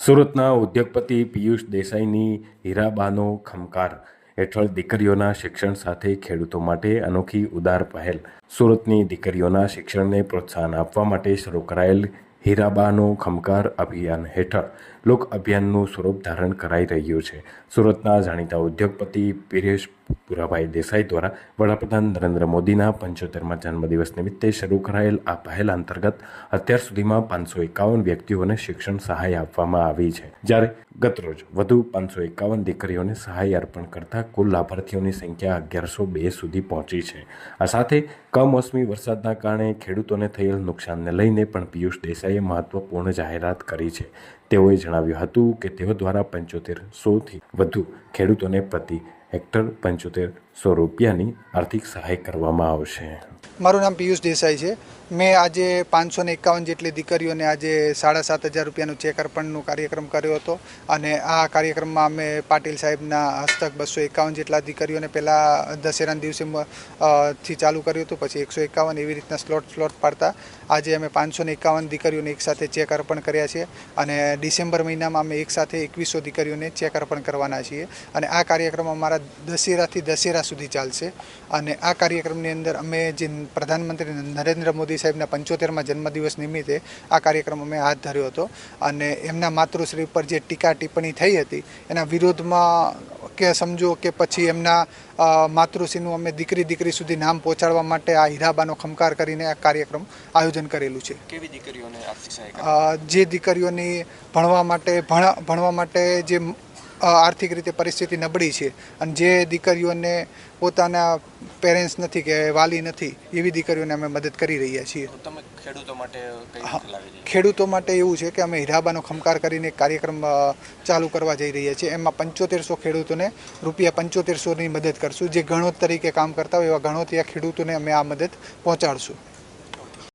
સુરતના ઉદ્યોગપતિ પિયુષ દેસાઈની હીરાબાનો ખમકાર હેઠળ દીકરીઓના શિક્ષણ સાથે ખેડૂતો માટે અનોખી ઉદાર પહેલ. સુરતની દીકરીઓના શિક્ષણને પ્રોત્સાહન આપવા માટે શરૂ કરાયેલ હીરાબાનો ખમકાર અભિયાન હેઠળ લોક અભિયાનનું સ્વરૂપ ધારણ કરાઈ રહ્યું છે. સુરતના જાણીતા ઉદ્યોગપતિ પિરેશ પુરાભાઈ દેસાઈ દ્વારા વડાપ્રધાન નરેન્દ્ર મોદીના પંચોતેરમાં જન્મદિવસ નિમિત્તે શરૂ કરાયેલ આ પહેલ અંતર્ગત અત્યાર સુધીમાં પાંચસો એકાવન વ્યક્તિઓને શિક્ષણ સહાય આપવામાં આવી છે. જ્યારે ગતરોજ વધુ પાંચસો એકાવન દીકરીઓને સહાય અર્પણ કરતા કુલ લાભાર્થીઓની સંખ્યા અગિયારસો બે સુધી પહોંચી છે. આ સાથે કમોસમી વરસાદના કારણે ખેડૂતોને થયેલ નુકસાનને લઈને પણ પિયુષ દેસાઈએ મહત્વપૂર્ણ જાહેરાત કરી છે. તેઓએ જણાવ્યું હતું કે તેઓ દ્વારા પંચોતેર સોથી વધુ ખેડૂતોને પ્રતિ હેક્ટર પંચોતેર સો રૂપિયાની આર્થિક સહાય કરવામાં આવશે. મારું નામ પિયુષ દેસાઈ છે. મેં આજે પાંચસો ને એકાવન જેટલી દીકરીઓને આજે સાડા સાત હજાર રૂપિયાનું ચેક અર્પણનું કાર્યક્રમ કર્યો હતો અને આ કાર્યક્રમમાં અમે પાટીલ સાહેબના હસ્તક બસો એકાવન જેટલા દીકરીઓને પહેલાં દશેરાના દિવસે થી ચાલુ કર્યું હતું, પછી એકસો એકાવન એવી રીતના સ્લોટ સ્લોટ પાડતા. આજે અમે પાંચસો ને એકાવન દીકરીઓને એકસાથે ચેક અર્પણ કર્યા છે અને ડિસેમ્બર મહિનામાં અમે એકસાથે એકવીસો દીકરીઓને ચેક અર્પણ કરવાના છીએ અને આ કાર્યક્રમ અમારા દશેરાથી દશેરા સુધી ચાલશે અને આ કાર્યક્રમની અંદર અમે જે પ્રધાનમંત્રી નરેન્દ્ર મોદી સાહેબના પંચોતેરમાં જન્મદિવસ નિમિત્તે આ કાર્યક્રમ અમે હાથ ધર્યો હતો. અને એમના માતૃશ્રી ઉપર જે ટીકા ટિપ્પણી થઈ હતી એના વિરોધમાં કે સમજો કે પછી એમના માતૃશ્રીનું અમે દીકરી દીકરી સુધી નામ પહોંચાડવા માટે આ હીરાબાનો ખમકાર કરીને આ કાર્યક્રમ આયોજન કરેલું છે. કેવી દીકરીઓને જે દીકરીઓની ભણવા માટે ભણા ભણવા માટે જે આર્થિક રીતે પરિસ્થિતિ નબળી છે અને જે દીકરીઓને પોતાના પેરેન્ટ્સ નથી કે વાલી નથી એવી દીકરીઓને અમે મદદ કરી રહ્યા છીએ. ખેડૂતો માટે એવું છે કે અમે હીરાબાનો ખમકાર કરીને કાર્યક્રમ ચાલુ કરવા જઈ રહ્યા છીએ. એમાં પંચોતેરસો ખેડૂતોને રૂપિયા પંચોતેરસોની મદદ કરશું. જે ગણોત તરીકે કામ કરતા હોય એવા ગણોતિયા ખેડૂતોને અમે આ મદદ પહોંચાડશું.